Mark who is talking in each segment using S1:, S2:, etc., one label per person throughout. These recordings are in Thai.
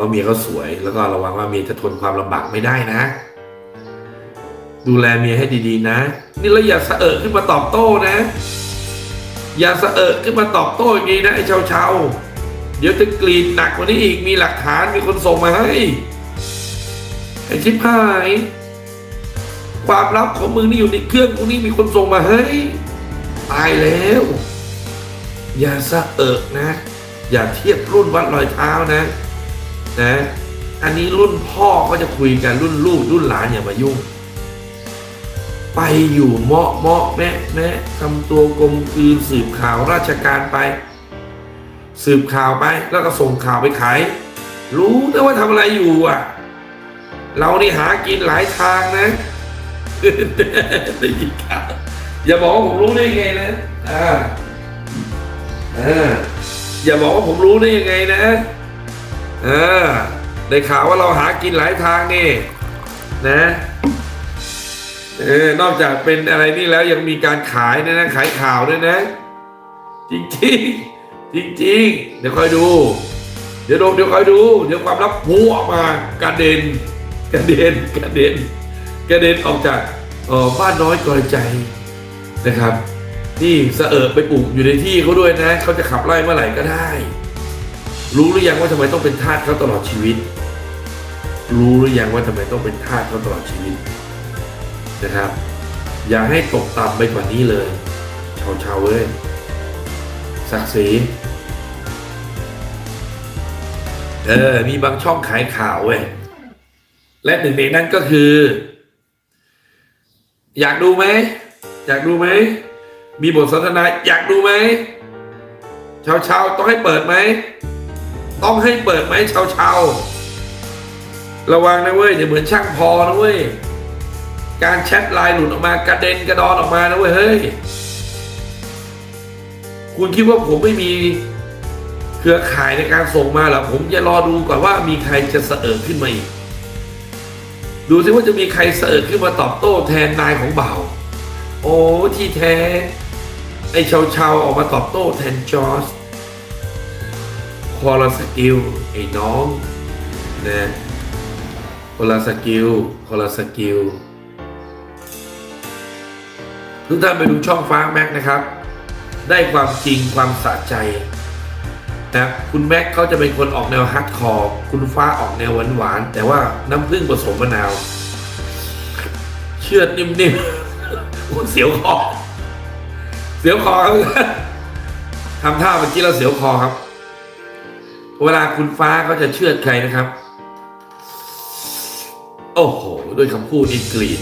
S1: ว่าเมียเขาสวยแล้วก็ระวังว่าเมียจะทนความลำบากไม่ได้นะ ดูแลเมียให้ดีๆนะ นี่แล้วอย่าสะเอะขึ้นมาตอบโต้นะ อย่าสะเอะขึ้นมาตอบโต้อย่างนี้นะไอ้เชาเชาๆเดี๋ยวจะกรีดหนักกว่านี้อีกมีหลักฐานมีคนส่งมาให้ไอ้ชิบหายความลับของมึงนี่อยู่ในเครื่องกูนี่มีคนส่งมาให้ตายแล้ว อย่าสะเอะนะ อย่าเทียบรุ่นวัดรอยเท้านะ นะ อันนี้รุ่นพ่อก็จะคุยกันรุ่นลูกรุ่นหลานอย่ามายุ่ง ไปอยู่เมาะเมาะแมะแมะทำตัวกลมกลืนสืบข่าวราชการไป สืบข่าวไปแล้วก็ส่งข่าวไปขาย รู้นะว่าทำอะไรอยู่อะ เรานี่หากินหลายทางนะได้ยินข่าวอย่าบอกว่าผมรู้ได้ยังไงนะอ่าอ่าอย่าบอกว่าผมรู้ได้ยังไงนะ อ่าได้ข่าวว่าเราหากินหลายทางนี่นะเออนอกจากเป็นอะไรนี่แล้วยังมีการขายด้วยนะขายข่าวด้วยนะจริงจริงจริงเดี๋ยวคอยดู เดี๋ยวดูเดี๋ยวคอยดู เดี๋ยวความลับพัวออกมากระเด็นกระเด็นกระเด็นกระเด็นออกจากเออบ้านน้อยกระใจนะครับนี่เสอะไปปลูกอยู่ในที่เขาด้วยนะเขาจะขับไล่เมื่อไหร่ก็ได้ รู้หรือยังว่าทำไมต้องเป็นทาสเขาตลอดชีวิต รู้หรือยังว่าทำไมต้องเป็นทาสเขาตลอดชีวิตนะครับ อย่าให้ตกต่ำไปกว่านี้เลยชาวชาวๆเว้ยศักดิ์ศรีเออมีบางช่องขายข่าวเว้ยและหนึ่งในนั้นก็คือ อยากดูไหมอยากดูไหมมีบทสนทนาอยากดูไหมชาวชาวๆต้องให้เปิดไหม ต้องให้เปิดไหมชาวชาวๆระวังนะเว้ยอย่าเหมือนช่างพอนะเว้ยการแชทไลน์หลุดออกมากระเด็นกระดอนออกมานะเว้ยเฮ้ยคุณคิดว่าผมไม่มีเครือข่ายในการส่งมาหรอผมจะรอดูก่อนว่ามีใครจะเสอขึ้นมาอีกดูซิว่าจะมีใครเสอขึ้นมาตอบโต้แทนนายของเบาโอ้ที่แท้ไอ้ชาวชาวๆออกมาตอบโต้แทนจอร์จ คอลสกิลไอ้น้องนะคนละสกิลคนละสกิลทุกท่านไปดูช่องฟ้าแม็กนะครับ ได้ความจริงความสะใจนะคุณแม็กเขาจะเป็นคนออกแนวฮาร์ดคอร์คุณฟ้าออกแนวหวานๆแต่ว่าน้ำผึ้งผสมมะนาว เชือดนิ่มๆโอ้เสียวคอเสียวคอครับทำท่าเมื่อกี้เราเสียวคอครับ เวลาคุณฟ้าเขาจะเชื่อใครนะครับ โอ้โหด้วยคำพูดนี่กรีด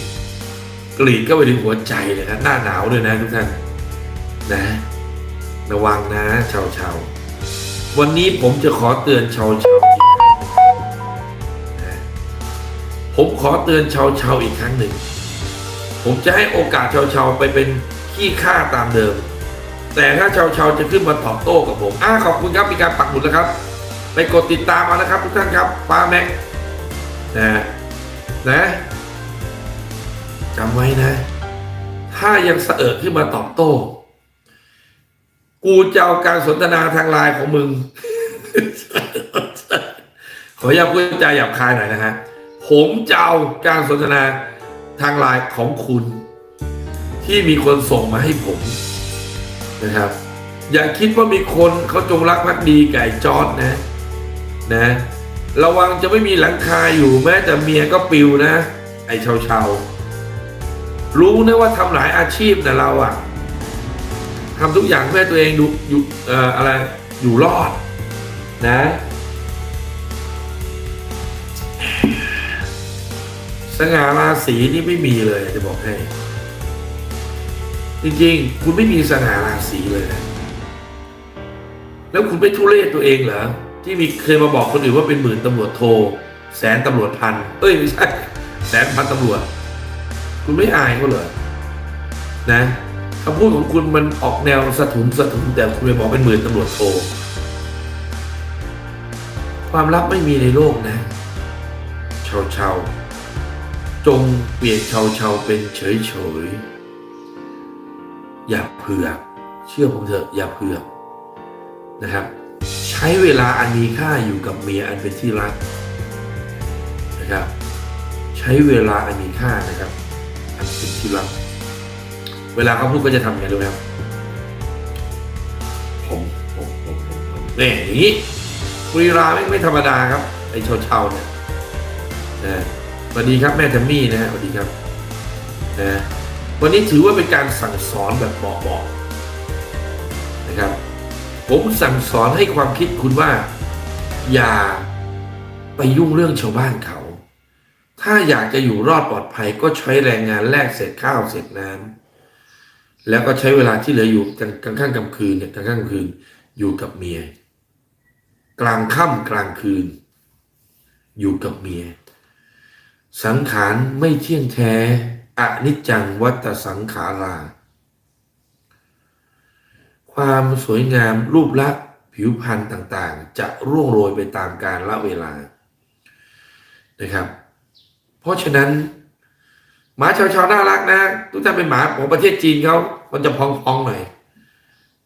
S1: กรีดก็ไปถึงหัวใจเลยนะหน้าหนาวด้วยนะทุกท่านนะ ระวังนะชาวชาววันนี้ผมจะขอเตือนชาวชาวผมขอเตือนชาวชาวอีกครั้งหนึ่ง ผมจะให้โอกาสชาวชาวไปเป็นขี้ข้าตามเดิม แต่ถ้าชาวชาวจะขึ้นมาตอบโต้กับผมอ่าขอบคุณครับมีการปักหมุดแล้วครับ ไปกดติดตามมานะครับทุกท่านครับฟ้าแม็กนะนะจำไว้นะ ถ้ายังเสอิดขึ้นมาตอบโต้ กูจะเอาการสนทนาทางไลน์ของมึง ขออนุญาพูดจาหยาบคายหน่อยนะฮะ ผมจะเอาการสนทนาทางไลน์ของคุณ ที่มีคนส่งมาให้ผมนะครับ อย่าคิดว่ามีคนเขาจงรักภักดีไก่จอดนะ นะ ระวังจะไม่มีหลังคาอยู่แม้แต่เมียก็ปิวนะ ไอ้ชาวชาวๆรู้นะว่าทำหลายอาชีพนะเราอะทำทุกอย่างเพื่อตัวเองดูอยู่เอ่ออะไรอยู่รอดนะ สง่าราศีนี่ไม่มีเลยจะบอกให้ จริงๆ คุณไม่มีสง่าราศีเลยนะแล้วคุณไม่ทุเรศตัวเองเหรอ ที่มีเคยมาบอกคนอื่นว่าเป็นหมื่นตำรวจโท แสนตำรวจพัน เอ้ยไม่ใช่ แสนพันตำรวจ คุณไม่อายเขาเลยนะคำพูดของคุณมันออกแนวสะทุนสะทุนแต่คุณไปบอกเป็นหมื่นตำรวจโท ความลับไม่มีในโลกนะชาวชาวจงเปลี่ยนชาวชาวเป็นเฉยเฉยอย่าเผือกเชื่อผมเถอะอย่าเผือกนะครับ ชช้เวลาอันมีค่าอยู่กับเมียอันเป็นที่รักนะครับ ใช้เวลาอันมีค่านะครับ อันเป็นที่รัก เวลาเขาพูดก็จะทำไงรู้ไหมครับผมผมผมผมเนี่ยอย่างนี้บุรีราไม่ไม่ธรรมดาครับไอ้เชาเชาๆเนี่ยนะสวัสดีครับแม่แทมมี่นะฮะสวัสดีครับนะวันนี้ถือว่าเป็นการสั่งสอนแบบบอกๆ ผมสั่งสอนให้ความคิดคุณว่า อย่าไปยุ่งเรื่องชาวบ้านเขา ถ้าอยากจะอยู่รอดปลอดภัยก็ใช้แรงงานแลกเศษข้าวเศษน้ำแล้วก็ใช้เวลาที่เหลืออยู่กลางค่ำกลางคืนเนี่ยกลางค่ำกลางคืนอยู่กับเมีย กลางค่ำกลางคืน อยู่กับเมีย สังขารไม่เที่ยงแท้อนิจจังวัตสังขารา ความสวยงามรูปลักษณ์ผิวพรรณต่างๆ จะร่วงโรยไปตามกาลละเวลานะครับ เพราะฉะนั้นหมาชาวๆน่ารักนะทุกท่านเป็นหมาของประเทศจีนเขามันจะพองๆหน่อย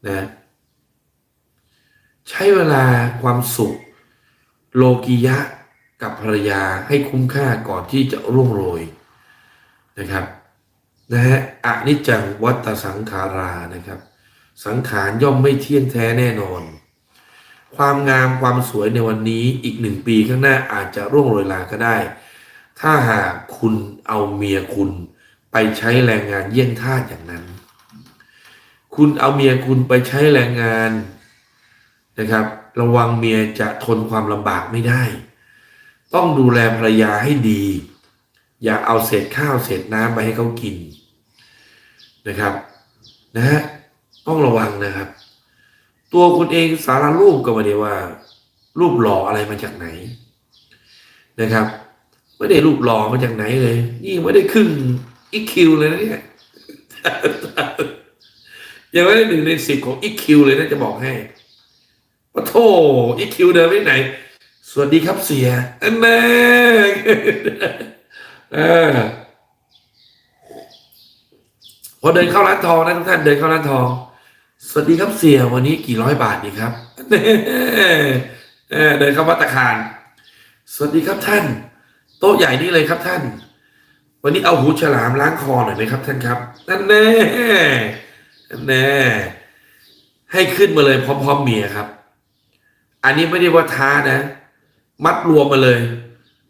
S1: นะใช้เวลาความสุข โลกิยะกับภรรยาให้คุ้มค่าก่อนที่จะร่วงโรยนะครับนะฮะอนิจจังวัตสังขารานะครับ สังขารย่อมไม่เที่ยงแท้แน่นอน ความงามความสวยในวันนี้อีกหนึ่งปีข้างหน้าอาจจะร่วงโรยลาก็ได้ ถ้าหากคุณเอาเมียคุณไปใช้แรงงานเยี่ยงทาสอย่างนั้น คุณเอาเมียคุณไปใช้แรงงานนะครับ ระวังเมียจะทนความลำบากไม่ได้ ต้องดูแลภรรยาให้ดี อย่าเอาเศษข้าวเศษน้ำไปให้เขากินนะครับ นะฮะ ต้องระวังนะครับ ตัวคุณเองสารรูปก็ไม่ได้ว่า รูปหล่ออะไรมาจากไหนนะครับไม่ได้รูปหล่อมาจากไหนเลยนี่ไม่ได้ครึ่งอีคิวเลยนะเนี่ยยังไม่ได้หนึ่งในสิบของอีคิวเลยนะจะบอกให้ปะโทอีคิวเดินไปไหน สวัสดีครับเสียอันแน่พอเดินเข้าร้านทองนะทุกท่านเดินเข้าร้านทอง สวัสดีครับเสียวันนี้กี่ร้อยบาทดีครับเออเดินเข้าพัตตาคารสวัสดีครับท่าน โต๊ะใหญ่นี่เลยครับท่าน วันนี้เอาหูฉลามล้างคอหน่อยไหมครับ ท่านครับนั่นแน่แน่ให้ขึ้นมาเลยพร้อมๆเมียครับ อันนี้ไม่ได้ว่าท้านะ มัดรวมมาเลย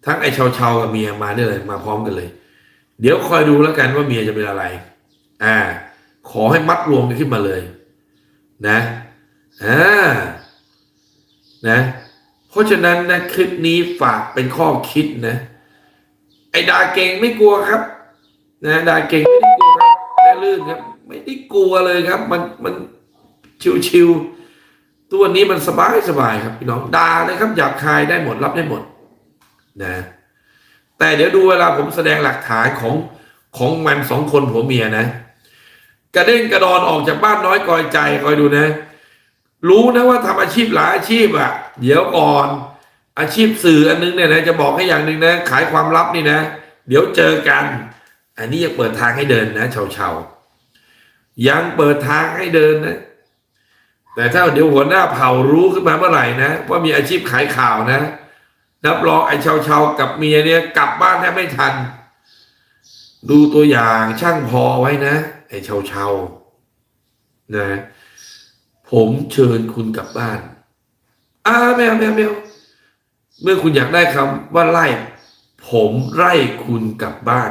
S1: ทั้งไอ้ชาวๆกับเมียมาได้เลย มาพร้อมกันเลย เดี๋ยวคอยดูแล้วกันว่าเมียจะเป็นอะไร อ่า ขอให้มัดรวมกันขึ้นมาเลย นะอ่านะเพราะฉะนั้นนะคลิปนี้ฝากเป็นข้อคิดนะ ไอ้ดาเก่งไม่กลัวครับ นะดาเก่งไม่ได้กลัวครับแม่ลื่นครับ ไม่ได้กลัวเลยครับ มันมันชิวๆตัวนี้มันสบายสบายครับพี่น้องด่าเลยครับหยาบคายได้หมดรับได้หมด นะ แต่เดี๋ยวดูเวลาผมแสดงหลักฐานของของมันสองคนผัวเมียนะ กระเด้งกระดอนออกจากบ้านน้อยกอยใจคอยดูนะ รู้นะว่าทำอาชีพหลายอาชีพอะเดี๋ยวก่อน อาชีพสื่ออันนึงเนี่ยนะจะบอกให้อย่างหนึ่งนะ ขายความลับนี่นะ เดี๋ยวเจอกัน อันนี้ยังเปิดทางให้เดินนะชาวชาวๆยังเปิดทางให้เดินนะ แต่ถ้าเดี๋ยวหัวหน้าเผ่ารู้ขึ้นมาเมื่อไหร่นะ ว่ามีอาชีพขายข่าวนะรับรองไอ้ชาวชาวๆกับเมียเนี่ยกลับบ้านแทบไม่ทัน ดูตัวอย่างช่างพอไว้นะ ไอ้ชาวชาวๆนะผมเชิญคุณกลับบ้านอ่าแมวแมวแมวเมื่อคุณอยากได้คำว่าไล่ ผมไล่คุณกลับบ้าน